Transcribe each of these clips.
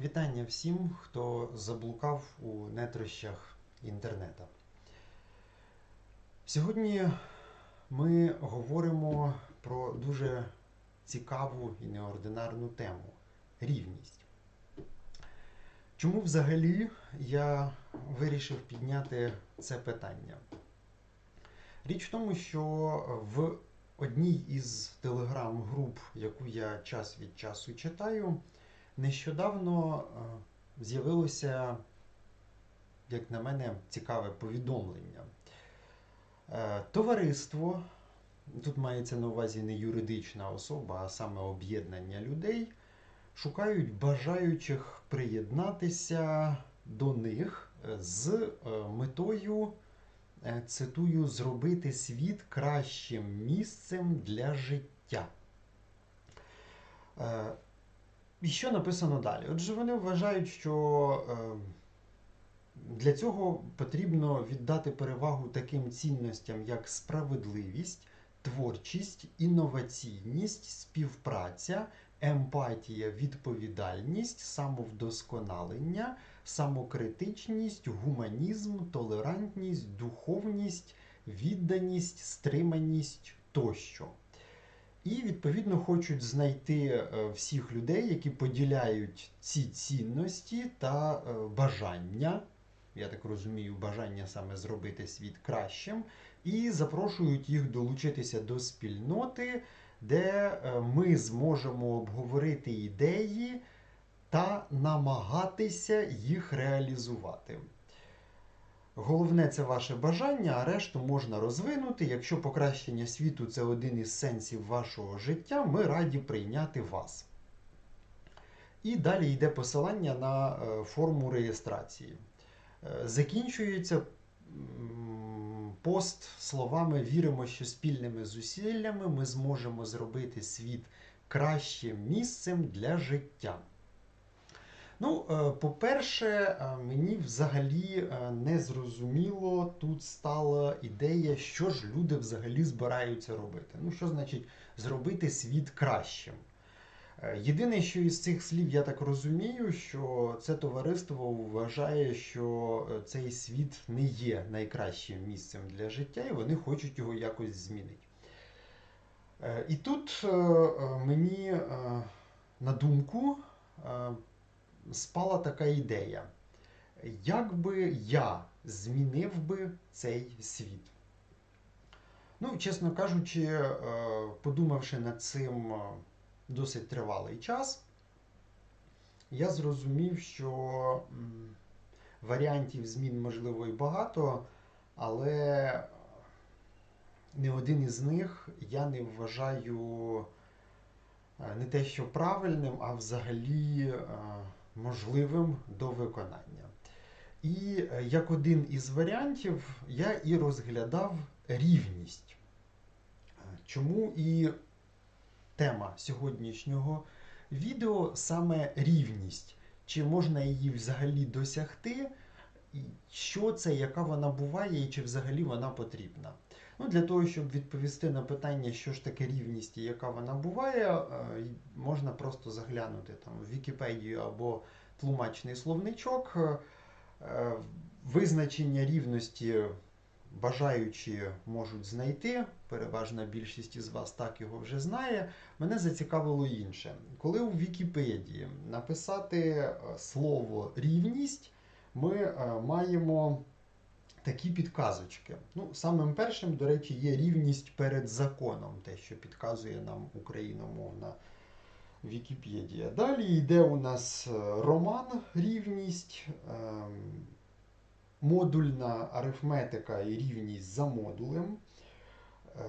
Вітання всім, хто заблукав у нетрощах інтернету. Сьогодні ми говоримо про дуже цікаву і неординарну тему рівність. Чому взагалі я вирішив підняти це питання? Річ в тому, що в одній із телеграм-груп, яку я час від часу читаю, Нещодавно е, з'явилося, як на мене, цікаве повідомлення. Е, Товариство, тут мається на увазі не юридична особа, а саме об'єднання людей, шукають бажаючих приєднатися до них з е, метою, цитую, зробити світ кращим місцем для життя. І що написано далі? Отже, вони вважають, що е, для цього потрібно віддати перевагу таким цінностям, як справедливість, творчість, інноваційність, співпраця, емпатія, відповідальність, самовдосконалення, самокритичність, гуманізм, толерантність, духовність, відданість, стриманість тощо. І, відповідно, хочуть знайти е, всіх людей, які поділяють ці цінності та е, бажання, я так розумію, бажання саме зробити світ кращим, і запрошують їх долучитися до спільноти, де е, ми зможемо обговорити ідеї та намагатися їх реалізувати. Головне це ваше бажання, а решту можна розвинути. Якщо покращення світу це один із сенсів вашого життя, ми раді прийняти вас. І далі йде посилання на е, форму реєстрації. Е, закінчується пост словами Віримо, що спільними зусиллями ми зможемо зробити світ кращим місцем для життя. Ну, е, по-перше, е, мені взагалі е, не зрозуміло тут стала ідея, що ж люди взагалі збираються робити. Ну, що значить зробити світ кращим? Єдине, що із цих слів я так розумію, що це товариство вважає, що цей світ не є найкращим місцем для життя, і вони хочуть його якось змінити. І тут мені на думку спала така ідея. Як би я змінив би цей світ? Ну, чесно кажучи, е, подумавши над цим е, досить тривалий час, я зрозумів, що варіантів змін можливо і багато, але не один із них я не вважаю е, не те, що правильним, а взагалі можливим до виконання. І е, як один із варіантів я і розглядав рівність. Е, чому і тема сьогоднішнього відео саме рівність. Чи можна її взагалі досягти? Що це, яка вона буває, і чи взагалі вона потрібна? Ну, Для того, щоб відповісти на питання, що ж таке рівність і яка вона буває, е, можна просто заглянути там в Вікіпедію або тлумачний словничок. Е, визначення рівності бажаючі можуть знайти. Переважна більшість із вас так його вже знає. Мене зацікавило інше. Коли у Вікіпедії написати е, слово рівність, ми маємо такі підказочки. Ну, Самим першим, до речі, є рівність перед законом, те, що підказує нам україномовна Вікіпедія. Далі йде у нас е, роман рівність, ем, модульна арифметика і рівність за модулем. Е,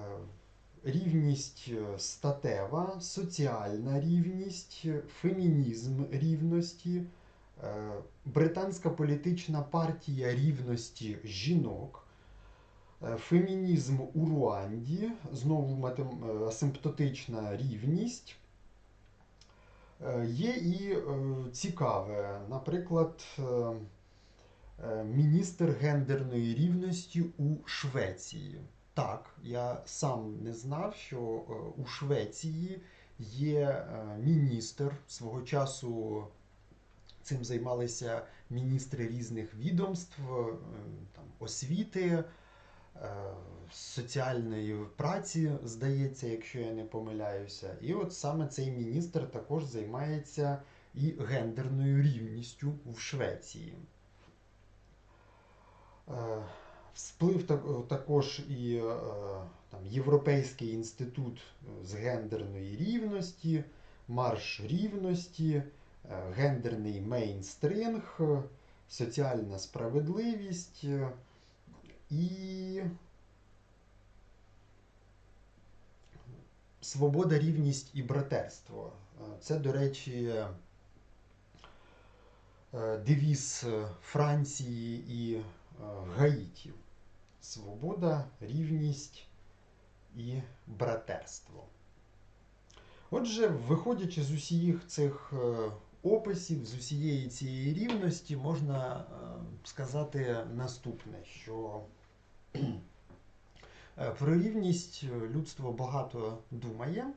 рівність е, статева, соціальна рівність, фемінізм рівності, британська політична партія рівності жінок, е, фемінізм у Руанді, знову е, асимптотична рівність. Є і цікаве, наприклад, міністр гендерної рівності у Швеції. Так, я сам не знав, що у Швеції є міністр свого часу Цим займалися міністри різних відомств, е, там, освіти, е, соціальної праці, здається, якщо я не помиляюся. І от саме цей міністр також займається і гендерною рівністю в Швеції. Е, Всплив також і е, там, Європейський інститут з гендерної рівності, марш рівності, е, гендерний мейнстринг, е, соціальна справедливість е, і свобода, рівність і братерство. Е, Це, до речі, е, девіз Франції і е, Гаїті. Свобода, рівність і братерство. Отже, виходячи з усіх цих е, описів, з усієї цієї рівності, можна е, сказати наступне, що е, про рівність людство багато думає,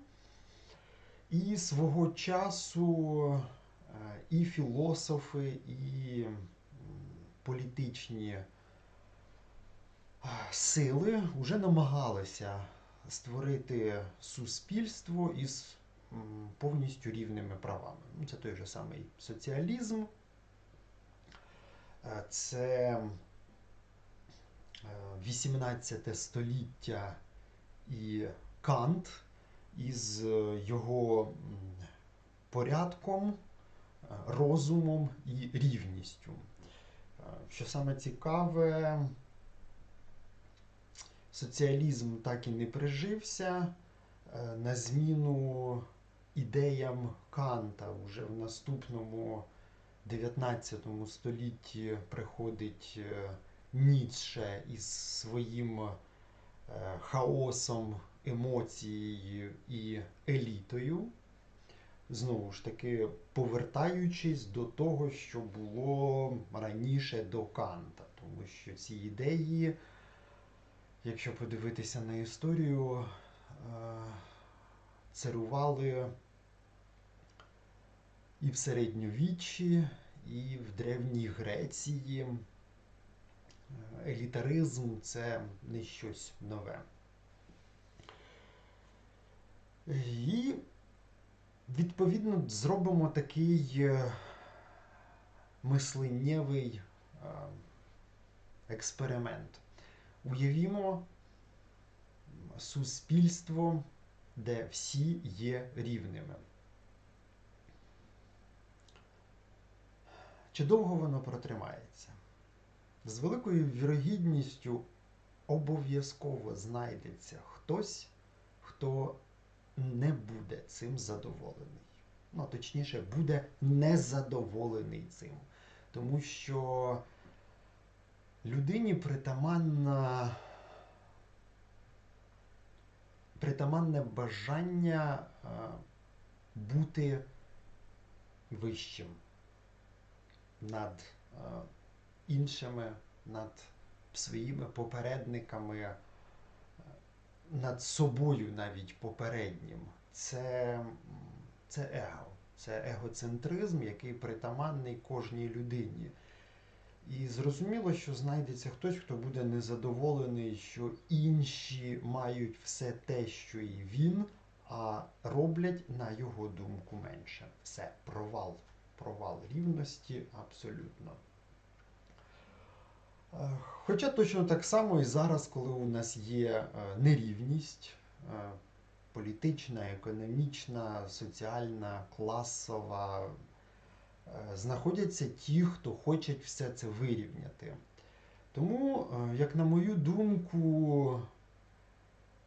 і свого часу е, і філософи, і політичні сили вже намагалися створити суспільство із повністю рівними правами. Ну, Це той же самий соціалізм, Е, це е, 18 століття і Кант із е, його порядком, е, розумом і рівністю. Е, Що саме цікаве, соціалізм так і не прижився. Е, На зміну ідеям Канта вже в наступному 19 столітті приходить е, Ніцше із своїм е, хаосом, емоцією і елітою. Знову ж таки, повертаючись до того, що було раніше до Канта, тому що ці ідеї, якщо подивитися на історію, е, царювали і в середньовіччі, і в Древній Греції. Е, Елітаризм це не щось нове. І відповідно зробимо такий е, мисленнєвий е, експеримент. Уявімо суспільство, де всі є рівними. Чи довго воно протримається? З великою вірогідністю обов'язково знайдеться хтось, хто не буде цим задоволений. Ну, точніше, буде незадоволений цим. Тому що людині притаманна, притаманне бажання бути вищим над е, іншими, над своїми попередниками, е, над собою навіть попереднім. Це, це его, це егоцентризм, який притаманний кожній людині. І зрозуміло, що знайдеться хтось, хто буде незадоволений, що інші мають все те, що і він, а роблять, на його думку, менше. Все, провал провал рівності абсолютно. Е, Хоча точно так само і зараз, коли у нас є е, нерівність е, політична, економічна, соціальна, класова, знаходяться ті, хто хочуть все це вирівняти. Тому, як на мою думку,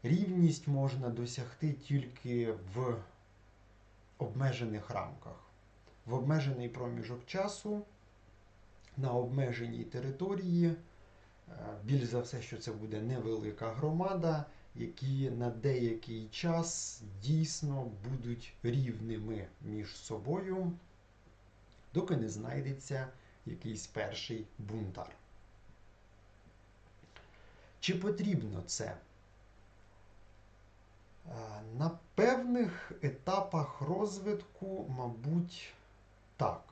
рівність можна досягти тільки в обмежених рамках в обмежений проміжок часу на обмеженій території. Е, Більш за все, що це буде невелика громада, які на деякий час дійсно будуть рівними між собою, доки не знайдеться якийсь перший бунтар. Чи потрібно це? Е, На певних етапах розвитку, мабуть, так.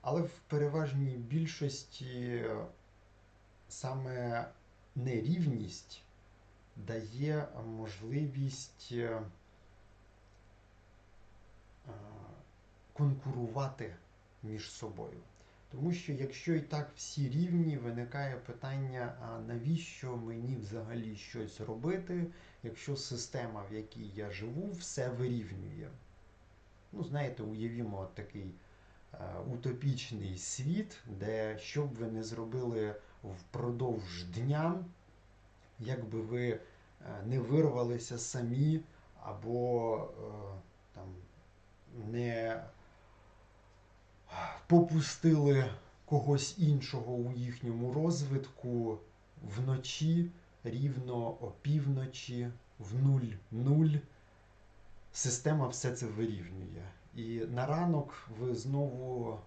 Але в переважній більшості саме нерівність дає можливість е, е, конкурувати між собою. Тому що якщо і так всі рівні, виникає питання, а навіщо мені взагалі щось робити, якщо система, в якій я живу, все вирівнює. Ну, знаєте, уявімо такий е, утопічний світ, де що б ви не зробили впродовж дня, якби ви е, не вирвалися самі, або е, там не попустили когось іншого у їхньому розвитку вночі, рівно опівночі, в нуль-нуль. Система все це вирівнює. І на ранок ви знову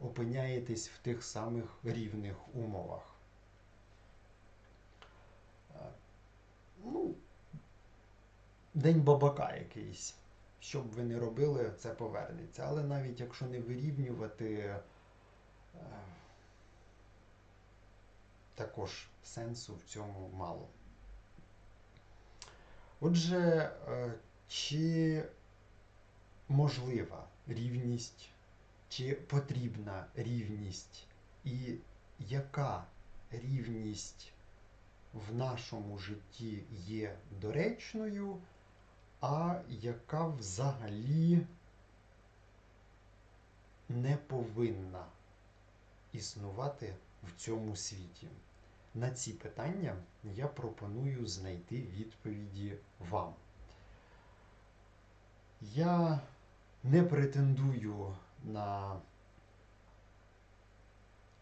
опиняєтесь в тих самих рівних умовах. Е, Ну, день бабака якийсь. Що б ви не робили, це повернеться. Але навіть якщо не вирівнювати, е, також сенсу в цьому мало. Отже, е, чи можлива рівність, чи потрібна рівність, і яка рівність в нашому житті є доречною, а яка взагалі не повинна існувати в цьому світі? На ці питання я пропоную знайти відповіді вам. Я не претендую на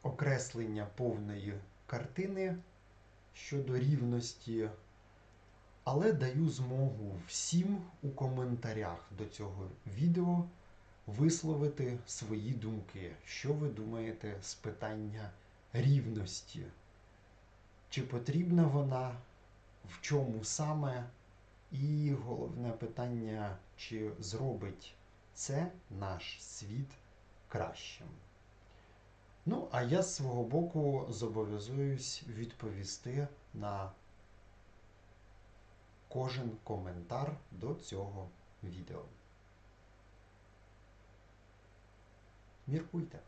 окреслення повної картини щодо рівності, але даю змогу всім у коментарях до цього відео висловити свої думки, що ви думаєте з питання рівності. Чи потрібна вона, в чому саме? І головне питання, чи зробить це наш світ кращим. Ну, а я з свого боку зобов'язуюсь відповісти на кожен коментар до цього відео. Міркуйте.